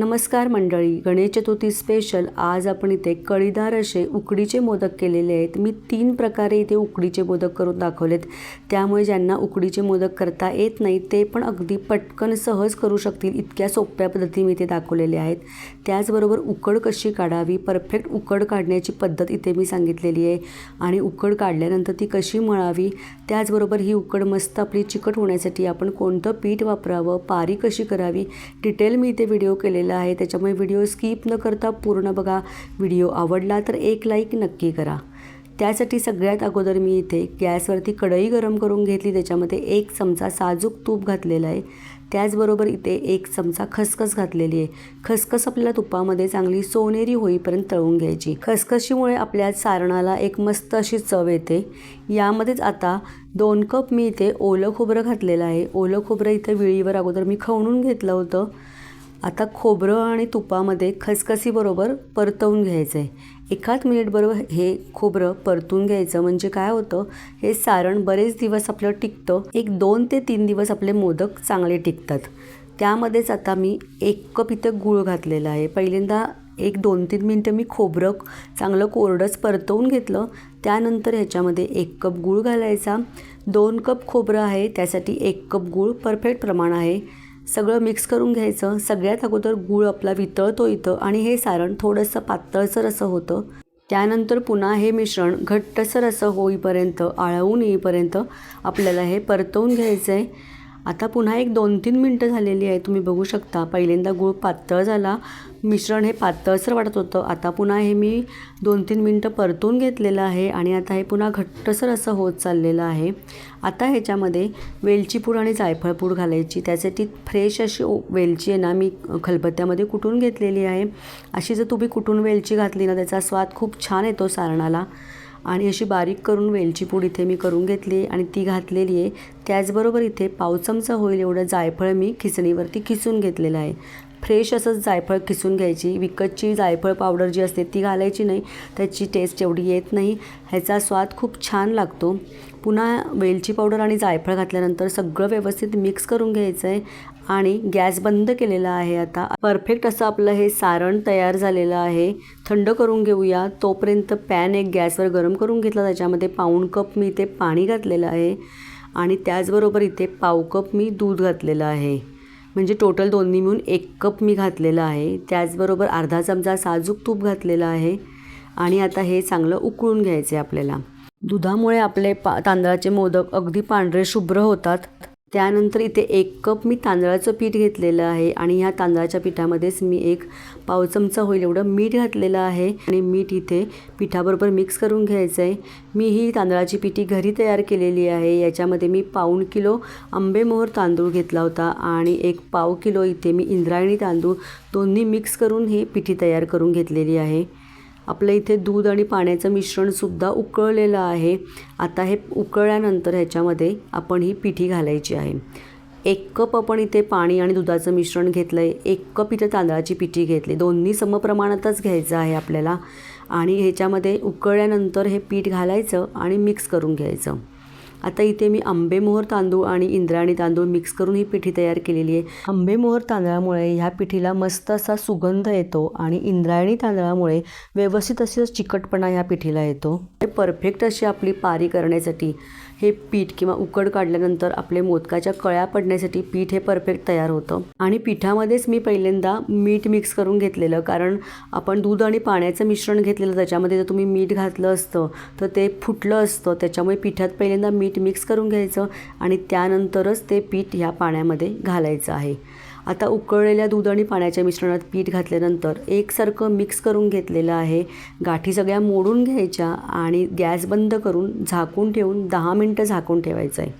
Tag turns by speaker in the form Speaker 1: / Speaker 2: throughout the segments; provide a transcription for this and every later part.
Speaker 1: नमस्कार मंडळी गणेश चतुर्थी स्पेशल आज आपण इथे कळीदार असे उकडीचे मोदक केलेले आहेत. मी तीन प्रकारे इथे उकडीचे मोदक करून दाखवलेत. त्यामुळे ज्यांना उकडीचे मोदक करता येत नाही ते पण अगदी पटकन सहज करू शकतील इतक्या सोप्या पद्धती मी इथे दाखवलेले आहेत. त्याचबरोबर उकड कशी काढावी परफेक्ट उकड काढण्याची पद्धत इथे मी सांगितलेली आहे. आणि उकड काढल्यानंतर ती कशी मळावी त्याचबरोबर ही उकड मस्त आपली चिकट होण्यासाठी आपण कोणतं पीठ वापरावं पारी कशी करावी डिटेल मी इथे व्हिडिओ केलेला आहे. त्याच्यामुळे व्हिडिओ स्किप न करता पूर्ण बघा. व्हिडिओ आवडला तर एक लाईक नक्की करा. त्यासाठी सगळ्यात अगोदर मी इथे गॅसवरती कढई गरम करून घेतली. त्याच्यामध्ये एक चमचा साजूक तूप घातलेलं आहे. त्याचबरोबर इथे एक चमचा खसखस घातलेली आहे. खसखस आपल्याला तुपामध्ये चांगली सोनेरी होईपर्यंत तळून घ्यायची. खसखशीमुळे आपल्या सारणाला एक मस्त अशी चव येते. यामध्येच आता दोन कप मी इथे ओलं खोबरं घातलेलं आहे. ओलं खोबरं इथे विळीवर अगोदर मी खवणून घेतलं होतं. आता खोबरं आणि तुपामध्ये खसखसीबरोबर परतवून घ्यायचं आहे एकाच मिनिटबरोबर हे खोबरं परतून घ्यायचं म्हणजे काय होतं? हे सारण बरेच दिवस आपलं टिकतं. एक दोन ते तीन दिवस आपले मोदक चांगले टिकतात. त्यामध्येच आता मी एक कप इथं गूळ घातलेला आहे. पहिल्यांदा एक दोन तीन मिनटं मी खोबरं चांगलं कोरडंच परतवून घेतलं. त्यानंतर ह्याच्यामध्ये एक कप गूळ घालायचा. दोन कप खोबरं आहे त्यासाठी एक कप गूळ. परफेक्ट प्रमाण आहे. सगळं मिक्स करून घ्यायचं. सगळ्यात अगोदर गूळ आपला वितळतो इथं आणि हे सारण थोडंसं पातळसर असं होतं. त्यानंतर पुन्हा हे मिश्रण घट्टसर असं होईपर्यंत आळवून येईपर्यंत आपल्याला हे परतवून घ्यायचं आहे आता पुन्हा एक दोन तीन मिनटं झालेली आहे तुम्ही बघू शकता. पहिल्यांदा गूळ पातळ झाला. मिश्रण हे पातळसर वाटत होतं. आता पुन्हा हे मी दोन तीन मिनटं परतून घेतलेलं आहे आणि आता हे पुन्हा घट्टसर असं होत चाललेलं आहे. आता ह्याच्यामध्ये वेलची पूड आणि जायफळ पूड घालायची. त्यासाठी फ्रेश अशी ओ वेलची आहे ना मी खलबत्त्यामध्ये कुटून घेतलेली आहे. अशी जर तुम्ही कुटून वेलची घातली ना त्याचा स्वाद खूप छान येतो सारणाला. आणि अशी बारीक करून वेलची पूड इथे मी करून घेतली आणि ती घातलेली आहे. त्याचबरोबर इथे पाव चमचा होईल एवढं जायफळ मी खिचणीवरती खिसून घेतलेलं आहे. फ्रेश असंच जायफळ खिसून घ्यायची. विकतची जायफळ पावडर जी असते ती घालायची नाही. त्याची टेस्ट एवढी येत नाही. ह्याचा स्वाद खूप छान लागतो. पुन्हा वेलची पावडर आणि जायफळ घातल्यानंतर सगळं व्यवस्थित मिक्स करून घ्यायचं आहे आणि गॅस बंद केलेला आहे आता. परफेक्ट असं आपलं हे सारण तयार झालेलं आहे. थंड करून घेऊया. तोपर्यंत पॅन एक गॅसवर गरम करून घेतला. त्याच्यामध्ये पाऊण कप मी इथे पाणी घातलेलं आहे. आणि त्याचबरोबर इथे पाव कप मी दूध घातलेलं आहे. म्हणजे टोटल दोन्ही मिळून एक कप मी घातलेला आहे. त्याचबरोबर अर्धा चमचा साजूक तूप घातलेला आहे. आणि आता हे चांगलं उकळून घ्यायचं आहे आपल्याला. दुधामुळे आपले पा तांदळाचे मोदक अगदी पांढरे शुभ्र होतात. त्यानंतर इथे एक कप मी तांदळाचं पीठ घेतलेलं आहे आणि ह्या तांदळाच्या पिठामध्येच मी एक पाव चमचा होईल एवढं मीठ घातलेलं आहे. आणि मीठ इथे पिठाबरोबर मिक्स करून घ्यायचं आहे. मी ही तांदळाची पिठी घरी तयार केलेली आहे. याच्यामध्ये मी पाऊण किलो आंबेमोहर तांदूळ घेतला होता आणि एक पाव किलो इथे मी इंद्रायणी तांदूळ दोन्ही मिक्स करून ही पिठी तयार करून घेतलेली आहे. आपलं इथे दूध आणि पाण्याचं मिश्रणसुद्धा उकळलेलं आहे. आता हे उकळल्यानंतर ह्याच्यामध्ये आपण ही पिठी घालायची आहे. एक कप आपण इथे पाणी आणि दुधाचं मिश्रण घेतलं आहे एक कप इथे तांदळाची पिठी घेतली. दोन्ही समप्रमाणातच घ्यायचं आहे आपल्याला. आणि ह्याच्यामध्ये उकळल्यानंतर हे पीठ घालायचं आणि मिक्स करून घ्यायचं. आता इथे मी आंबेमोहर तांदूळ आणि इंद्रायणी तांदूळ मिक्स करून ही पिठी तयार केलेली आहे. आंबेमोहर तांदळामुळे ह्या पिठीला मस्त असा सुगंध येतो आणि इंद्रायणी तांदळामुळे व्यवस्थित असे चिकटपणा ह्या पिठीला येतो. परफेक्ट अशी आपली पारी करण्यासाठी. हे पीठ किंवा उकड काढल्यानंतर आपले मोदकाच्या कळ्या पडण्यासाठी पीठ हे परफेक्ट तयार होतं. आणि पिठामध्येच मी पहिल्यांदा मीठ मिक्स करून घेतलेलं कारण आपण दूध आणि पाण्याचं मिश्रण घेतलेलं त्याच्यामध्ये जर तुम्ही मीठ घातलं असतं तर ते फुटलं असतं त्याच्यामुळे पिठात पहिल्यांदा मीठ मिक्स करून घ्यायचं आणि त्यानंतरच ते पीठ ह्या पाण्यामध्ये घालायचं आहे. आता उकळलेल्या दूध आणि पाण्याच्या मिश्रणात पीठ घातल्यानंतर एकसारखं मिक्स करून घेतलेलं आहे. गाठी सगळ्या मोडून घ्यायच्या आणि गॅस बंद करून झाकून ठेवून दहा मिनटं झाकून ठेवायचं आहे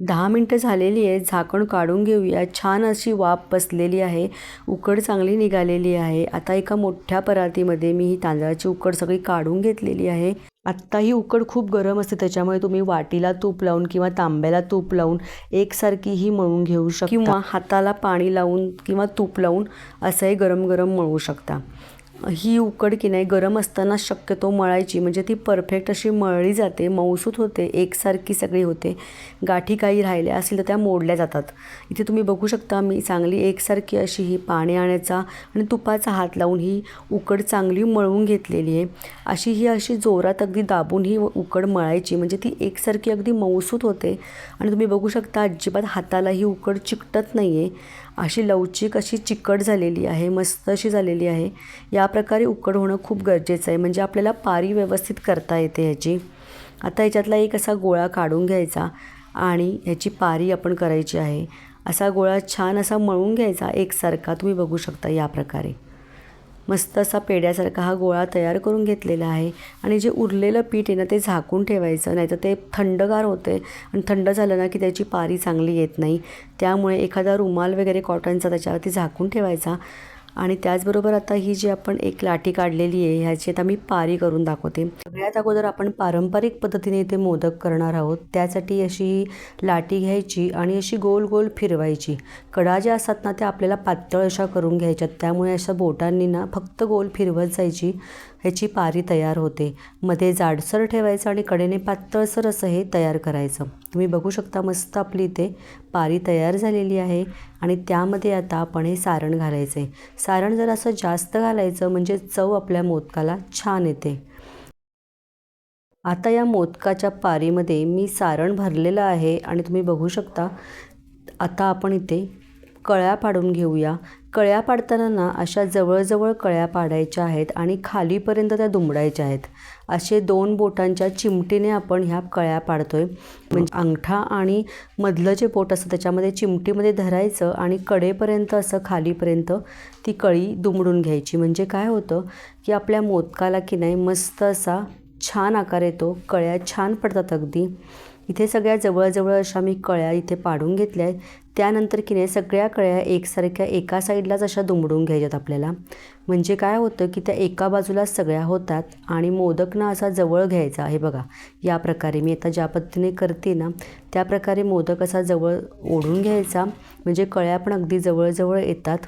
Speaker 1: दहा मिनटं झालेली आहे झाकण काढून घेऊया. छान अशी वाफ बसलेली आहे. उकड चांगली निघालेली आहे. आता एका मोठ्या परातीमध्ये मी ही तांदळाची उकड सगळी काढून घेतलेली आहे. आत्ताही उकड खूप गरम असते त्याच्यामुळे तुम्ही वाटीला तूप लावून किंवा तांब्याला तूप लावून एकसारखी ही मळून घेऊ शकता. किंवा हाताला पाणी लावून किंवा तूप लावून असंही गरम गरम मळू शकता. ही उकड की नाही गरम असताना शक्यतो मळायची. म्हणजे ती परफेक्ट अशी मळली जाते मऊसूत होते एकसारखी सगळी होते. गाठी काही राहिल्या असतील तर त्या मोडल्या जातात. इथे तुम्ही बघू शकता मी चांगली एकसारखी अशी ही पाणी आणायचा आणि तुपाचा हात लावून ही उकड चांगली मळवून घेतलेली आहे. अशी ही अशी जोरात अगदी दाबून ही उकड मळायची. म्हणजे ती एकसारखी अगदी मऊसूत होते. आणि तुम्ही बघू शकता अजिबात हाताला ही उकड चिकटत नाही आहे अशी लवचिक अशी चिकट झालेली आहे मस्त अशी झालेली आहे. या प्रकारे उकड होणं खूप गरजेचं आहे. म्हणजे आपल्याला पारी व्यवस्थित करता येते ह्याची. आता ह्याच्यातला एक असा गोळा काढून घ्यायचा आणि ह्याची पारी आपण करायची आहे. असा गोळा छान असा मळून घ्यायचा एकसारखा. तुम्ही बघू शकता या प्रकारे. मस्त असा पेड्यासारखा हा गोळा तयार करून घेतलेला आहे. आणि जे उरलेलं पीठ आहे ना ते झाकून ठेवायचं नाहीतर ते थंडगार होते आणि थंड झालं ना की त्याची पारी चांगली येत नाही. त्यामुळे एखादा रुमाल वगैरे कॉटनचा त्याच्यावरती झाकून ठेवायचा. आणि त्याचबरोबर आता ही जी आपण एक लाठी काढलेली आहे ह्याची आता मी पारी करून दाखवते. सगळ्यात अगोदर आपण पारंपरिक पद्धतीने इथे मोदक करणार आहोत. त्यासाठी अशी लाटी घ्यायची आणि अशी गोल गोल फिरवायची. कडा ज्या असतात ना त्या आपल्याला पातळ अशा करून घ्यायच्यात. त्यामुळे अशा बोटांनी ना फक्त गोल फिरवत जायची. ह्याची पारी तयार होते. मध्ये जाडसर ठेवायचं आणि कडेने पातळसर असं हे तयार करायचं. तुम्ही बघू शकता मस्त आपली इथे पारी तयार झालेली आहे आणि त्यामध्ये आता आपण हे सारण घालायचं आहे सारण जर असं जास्त घालायचं म्हणजे चव आपल्या मोदकाला छान येते. आता या मोदकाच्या पारीमध्ये मी सारण भरलेलं आहे आणि तुम्ही बघू शकता आता आपण इथे कळ्या पाडून घेऊया. कळ्या पाडताना ना अशा जवळजवळ कळ्या पाडायच्या आहेत आणि खालीपर्यंत त्या दुमडायच्या आहेत. असे दोन बोटांच्या चिमटीने आपण ह्या कळ्या पाडतोय. म्हणजे अंगठा आणि मधलं जे बोट असतं त्याच्यामध्ये चिमटीमध्ये धरायचं आणि कडेपर्यंत असं खालीपर्यंत ती कळी दुमडून घ्यायची. म्हणजे काय होतं की आपल्या मोदकाला की नाही मस्त असा छान आकार येतो. कळ्या छान पडतात अगदी. इथे सगळ्या जवळजवळ अशा मी कळ्या इथे पाडून घेतल्या आहेत त्यानंतर की नाही सगळ्या कळ्या एकसारख्या एका साईडलाच अशा दुमडून घ्यायच्यात आपल्याला. म्हणजे काय होतं की त्या एका बाजूला सगळ्या होतात आणि मोदक ना असा जवळ घ्यायचा हे बघा. या प्रकारे मी आता ज्या पद्धतीने करते ना त्या प्रकारे मोदक असा जवळ ओढून घ्यायचा. म्हणजे कळ्या पण अगदी जवळजवळ येतात.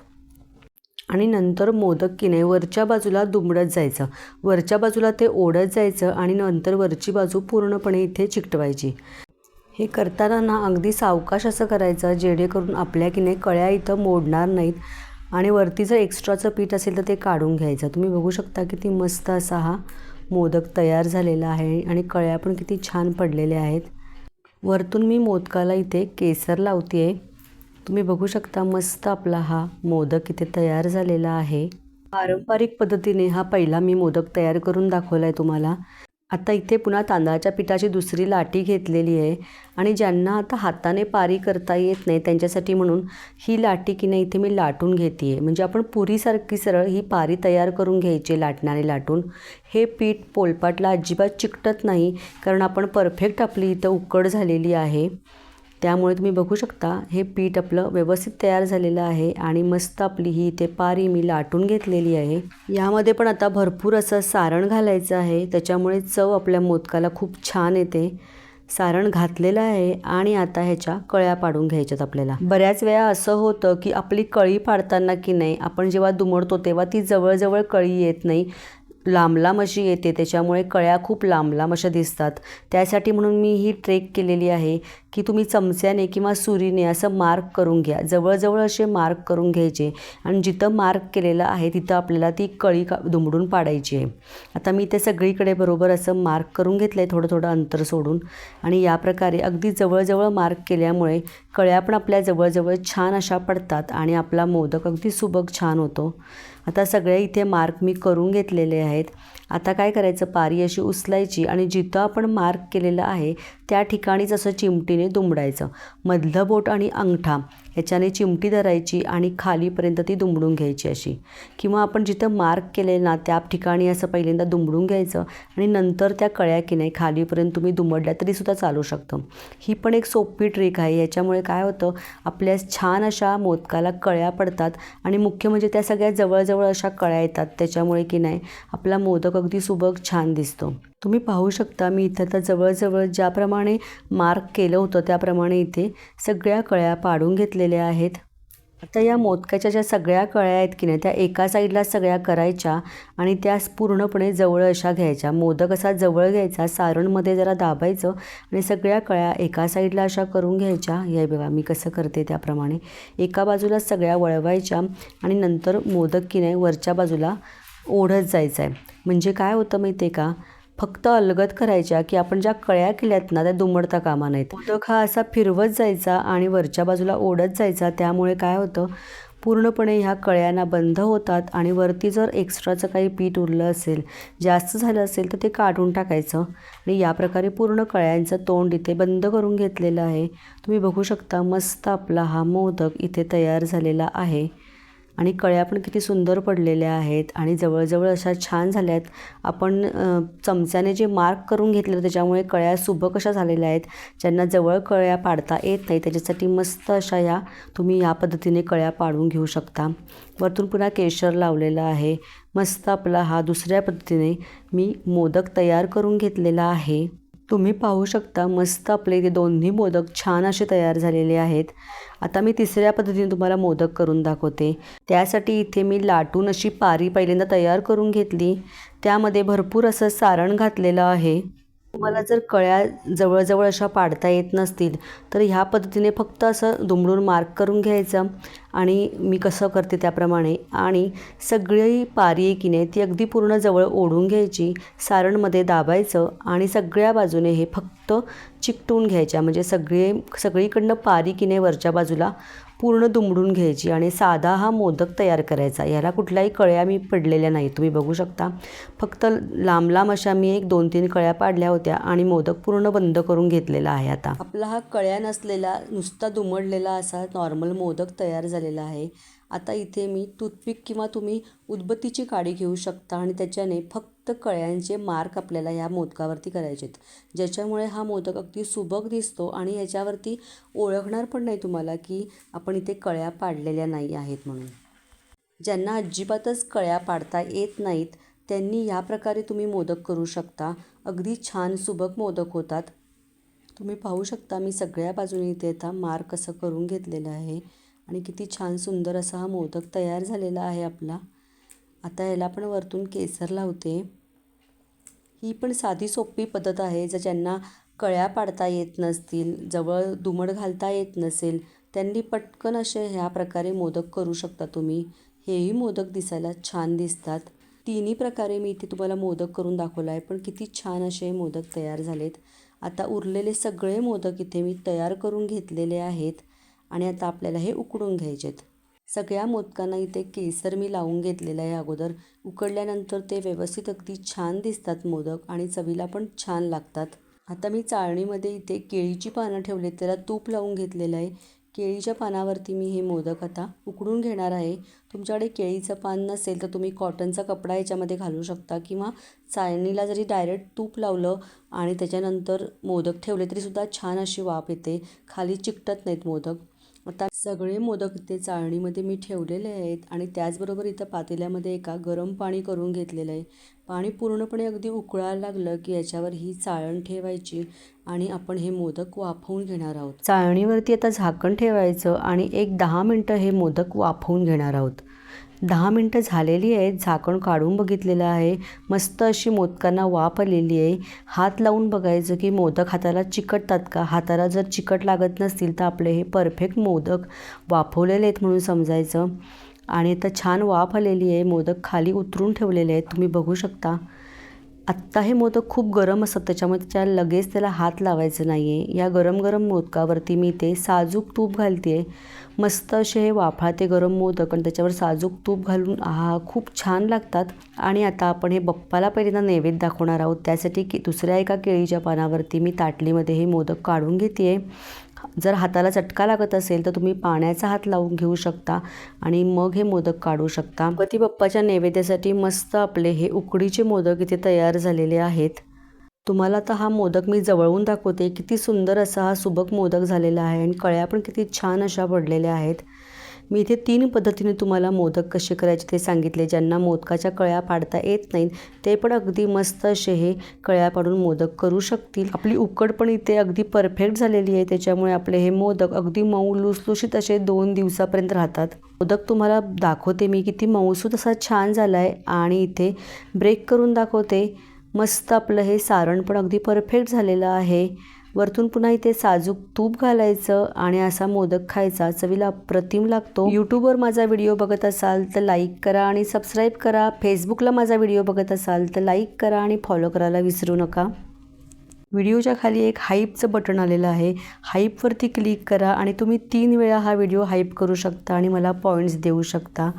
Speaker 1: आणि नंतर मोदक की नाही वरच्या बाजूला दुमडत जायचं. वरच्या बाजूला ते ओढत जायचं आणि नंतर वरची बाजू पूर्णपणे इथे चिकटवायची. हे करताना ना अगदी सावकाश असं करायचं जेणेकरून आपल्या की नाही कळ्या इथं मोडणार नाहीत आणि वरती जर एक्स्ट्राचं पीठ असेल तर ते काढून घ्यायचं. तुम्ही बघू शकता किती मस्त असा हा मोदक तयार झालेला आहे आणि कळ्या पण किती छान पडलेल्या आहेत. वरतून मी मोदकाला इथे केसर लावते आहे तुम्ही बघू शकता मस्त आपला हा मोदक इथे तयार झालेला आहे. पारंपरिक पद्धतीने हा पहिला मी मोदक तयार करून दाखवला आहे तुम्हाला. आता इथे पुन्हा तांदळाच्या पिठाची दुसरी लाटी घेतलेली आहे आणि ज्यांना आता हाताने पारी करता येत नाही त्यांच्यासाठी म्हणून ही लाटी की नाही इथे मी लाटून घेते आहे म्हणजे आपण पुरीसारखी सरळ ही पारी तयार करून घ्यायची लाटणाने लाटून. हे पीठ पोलपाटला अजिबात चिकटत नाही कारण आपण परफेक्ट आपली इथं उकड झालेली आहे. त्यामुळे तुम्ही बघू शकता हे पीठ आपलं व्यवस्थित तयार झालेलं आहे आणि मस्त आपली ही इथे पारी मी लाटून घेतलेली आहे. यामध्ये पण आता भरपूर असं सारण घालायचं आहे त्याच्यामुळे चव आपल्या मोदकाला खूप छान येते. सारण घातलेलं आहे आणि आता ह्याच्या कळ्या पाडून घ्यायच्यात आपल्याला. बऱ्याच वेळा असं होतं की आपली कळी पाडताना की नाही आपण जेव्हा दुमडतो तेव्हा ती जवळजवळ कळी येत नाही. लांब लांब अशी येते त्याच्यामुळे कळ्या खूप लांब लांब अशा दिसतात. त्यासाठी म्हणून मी ही ट्रेक केलेली आहे की तुम्ही चमच्याने किंवा सुरीने असं मार्क करून घ्या. जवळजवळ असे मार्क करून घ्यायचे आणि जिथं मार्क केलेलं आहे तिथं आपल्याला ती कळी का दुमडून पाडायची आहे. आता मी ते सगळीकडे बरोबर असं मार्क करून घेतलं आहे थोडं थोडं अंतर सोडून. आणि या प्रकारे अगदी जवळजवळ मार्क केल्यामुळे कळ्या पण आपल्या जवळजवळ छान अशा पडतात आणि आपला मोदक अगदी सुबक छान होतो. आता सगळे इथे मार्क मी करून घेतलेले आहेत. आता काय करायचं? पारी अशी उचलायची आणि जिथं आपण मार्क केलेलं आहे त्या ठिकाणीच असं चिमटीने दुमडायचं. मधलं बोट आणि अंगठा. ह्याच्याने चिमटी धरायची आणि खालीपर्यंत ती दुमडून घ्यायची अशी. किंवा आपण जिथं मार्क केले ना त्या ठिकाणी असं पहिल्यांदा दुमडून घ्यायचं आणि नंतर त्या कळ्या की नाही खालीपर्यंत तुम्ही दुमडल्या तरीसुद्धा चालू शकतं. ही पण एक सोपी ट्रिक आहे. याच्यामुळे काय होतं आपल्या छान अशा मोदकाला कळ्या पडतात आणि मुख्य म्हणजे त्या सगळ्या जवळजवळ अशा कळ्या येतात. त्याच्यामुळे की नाही आपला मोदक अगदी सुबक छान दिसतो. तुम्ही पाहू शकता मी इथं आता जवळजवळ ज्याप्रमाणे मार्क केलं होतं त्याप्रमाणे इथे सगळ्या कळ्या पाडून घेतलेल्या आहेत. आता या मोदकाच्या ज्या सगळ्या कळ्या आहेत की नाही त्या एका साईडला सगळ्या करायच्या आणि त्या पूर्णपणे जवळ अशा घ्यायच्या. मोदक असा जवळ घ्यायचा सारणमध्ये जरा दाबायचं आणि सगळ्या कळ्या एका साईडला अशा करून घ्यायच्या. हे बघा मी कसं करते त्याप्रमाणे. एका बाजूला सगळ्या वळवायच्या आणि नंतर मोदक की नाही वरच्या बाजूला ओढत जायचं आहे म्हणजे काय होतं माहिती आहे का? फक्त अलगद करायच्या की आपण ज्या कळ्या केल्यात ना त्या दुमडता कामा नाहीत मोदक हा असा फिरवत जायचा आणि वरच्या बाजूला ओढत जायचा त्यामुळे काय होतं? पूर्णपणे ह्या कळ्यांना बंद होतात आणि वरती जर एक्स्ट्राचं काही पीठ उरलं असेल जास्त झालं असेल तर ते काढून टाकायचं. आणि या प्रकारे पूर्ण कळ्यांचं तोंड इथे बंद करून घेतलेलं आहे. तुम्ही बघू शकता मस्त आपला हा मोदक इथे तयार झालेला आहे. आणि कळ्या पण किती सुंदर पडलेल्या आहेत आणि जवळजवळ अशा छान झाल्या आहेत आपण चमच्याने जे मार्क करून घेतलेलं त्याच्यामुळे कळ्या सुभ कशा झालेल्या आहेत ज्यांना जवळ कळ्या पाडता येत नाही त्याच्यासाठी मस्त अशा या तुम्ही या पद्धतीने कळ्या पाडून घेऊ शकता. वरतून पुन्हा केशर लावलेलं आहे. मस्त आपला हा दुसऱ्या पद्धतीने मी मोदक तयार करून घेतलेला आहे. तुम्ही पाहू शकता मस्त आपले ते दोन्ही मोदक छान असे तयार झालेले आहेत. आता मी तिसऱ्या पद्धतीने तुम्हाला मोदक करून दाखवते. त्यासाठी इथे मी लाटून अशी पारी पहिल्यांदा तयार करून घेतली. त्यामध्ये भरपूर असं सारण घातलेलं आहे. तुम्हाला जर कळ्या जवळजवळ अशा पाडता येत नसतील तर ह्या पद्धतीने फक्त असं दुमडून मार्क करून घ्यायचं आणि मी कसं करते त्याप्रमाणे. आणि सगळी पारी आहे की नाही ती अगदी पूर्ण जवळ ओढून घ्यायची सारणमध्ये दाबायचं आणि सगळ्या बाजूने हे फक्त चिकटून घ्यायच्या. म्हणजे सगळे सगळीकडनं पारी की नाही वरच्या बाजूला पूर्ण दुमडून घ्यायची आणि साधा हा मोदक तयार करायचा. याला कुठल्याही कळ्या मी पडलेल्या नाही तुम्ही बघू शकता. फक्त लांब लांब अशा मी एक दोन तीन कळ्या पाडल्या होत्या आणि मोदक पूर्ण बंद करून घेतलेला आहे आता. आपला हा कळ्या नसलेला नुसता दुमडलेला असा नॉर्मल मोदक तयार झालेला आहे. आता इथे मी टूथपिक किंवा तुम्ही उदबत्तीची काडी घेऊ शकता आणि त्याच्याने फक्त कळ्यांचे मार्क आपल्याला ह्या मोदकावरती करायचे आहेत. ज्याच्यामुळे हा मोदक अगदी सुबक दिसतो आणि ह्याच्यावरती ओळखणार पण नाही तुम्हाला की आपण इथे कळ्या पाडलेल्या नाही आहेत म्हणून. ज्यांना अजिबातच कळ्या पाडता येत नाहीत त्यांनी या प्रकारे तुम्ही मोदक करू शकता. अगदी छान सुबक मोदक होतात. तुम्ही पाहू शकता मी सगळ्या बाजूने इथे आता मार्क असं करून घेतलेलं आहे आणि किती छान सुंदर असा हा मोदक तयार झालेला आहे आपला. आता याला आपण वरतून केसर लावते. ही पण साधी सोपी पद्धत आहे. जर ज्यांना कळ्या पाडता येत नसतील जवळ दुमड घालता येत नसेल त्यांनी पटकन असे ह्या प्रकारे मोदक करू शकता तुम्ही. हेही मोदक दिसायला छान दिसतात. तिन्ही प्रकारे मी इथे तुम्हाला मोदक करून दाखवला आहे पण किती छान असे मोदक तयार झालेत. आता उरलेले सगळे मोदक इथे मी तयार करून घेतलेले आहेत आणि आता आपल्याला हे उकडून घ्यायचेत. सगळ्या मोदकांना इथे केसर मी लावून घेतलेलं आहे अगोदर. उकडल्यानंतर ते व्यवस्थित अगदी छान दिसतात मोदक आणि चवीला पण छान लागतात. आता मी चाळणीमध्ये इथे केळीची पानं ठेवलेत त्याला तूप लावून घेतलेलं आहे. केळीच्या पानावरती मी हे मोदक आता उकडून घेणार आहे. तुमच्याकडे केळीचं पान नसेल तर तुम्ही कॉटनचा कपडा याच्यामध्ये घालू शकता किंवा चाळणीला जरी डायरेक्ट तूप लावलं आणि त्याच्यानंतर मोदक ठेवले तरीसुद्धा छान अशी वाफ येते. खाली चिकटत नाहीत मोदक. आता सगळे मोदक ते चाळणीमध्ये मी ठेवलेले आहेत आणि त्याचबरोबर इथं पातेल्यामध्ये एका गरम पाणी करून घेतलेलं आहे. पाणी पूर्णपणे अगदी उकळायला लागलं की याच्यावर ही चाळण ठेवायची आणि आपण हे मोदक वाफवून घेणार आहोत. चाळणीवरती आता झाकण ठेवायचं आणि एक दहा मिनटं हे मोदक वाफवून घेणार आहोत. दहा मिनटं झालेली आहेत झाकण काढून बघितलेलं आहे. मस्त अशी मोदकांना वाफ आलेली आहे. हात लावून बघायचं की मोदक हाताला चिकटतात का? हाताला जर चिकट लागत नसतील तर आपले हे परफेक्ट मोदक वाफवलेले आहेत म्हणून समजायचं. आणि आता छान वाफ आलेली आहे. मोदक खाली उतरून ठेवलेले आहेत. तुम्ही बघू शकता. आत्ता हे मोदक खूप गरम असतात त्याच्यामुळे त्याच्या लगेच त्याला हात लावायचं नाही आहे या गरम गरम मोदकावरती मी ते साजूक तूप घालते आहे मस्त असे हे वाफाळते गरम मोदक आणि त्याच्यावर साजूक तूप घालून हा खूप छान लागतात. आणि आता आपण हे बप्पाला पहिल्यांदा नैवेद्य दाखवणार आहोत. त्यासाठी की दुसऱ्या एका केळीच्या पानावरती मी ताटलीमध्ये हे मोदक काढून घेते आहे जर हाताला चटका लागत असेल तर तुम्ही पाण्याचा हात लावून घेऊ शकता आणि मग हे मोदक काढू शकता. गणपती बाप्पाच्या नैवेद्यासाठी मस्त आपले हे उकडीचे मोदक इथे तयार झालेले आहेत. तुम्हाला आता हा मोदक मी जवळून दाखवते. किती सुंदर असा हा सुबक मोदक झालेला आहे आणि कळ्या पण किती छान अशा पडलेल्या आहेत. मी इथे तीन पद्धतीने तुम्हाला मोदक कसे करायचे ते सांगितले. ज्यांना मोदकाच्या कळ्या पाडता येत नाहीत ते पण अगदी मस्त असे हे कळ्या पाडून मोदक करू शकतील. आपली उकड पण इथे अगदी परफेक्ट झालेली आहे. त्याच्यामुळे आपले हे मोदक अगदी मऊ लुसलुशीत असे दोन दिवसापर्यंत राहतात. मोदक तुम्हाला दाखवते मी किती मऊसूत असा छान झाला आहे आणि इथे ब्रेक करून दाखवते. मस्त आपलं हे सारण पण अगदी परफेक्ट झालेलं आहे. वरतून पुन्हा इथे साजूक तूप घालायचं आणि असा मोदक खायचा. चवीला अप्रतिम लागतो. यूट्यूबवर माझा व्हिडिओ बघत असाल तर लाईक करा आणि सबस्क्राईब करा. फेसबुकला माझा व्हिडिओ बघत असाल तर लाईक करा आणि फॉलो करायला विसरू नका. व्हिडिओच्या खाली एक हाईपचं बटन आलेलं आहे. हाईपवरती क्लिक करा आणि तुम्ही तीन वेळा हा व्हिडिओ हाईप करू शकता आणि मला पॉईंट्स देऊ शकता.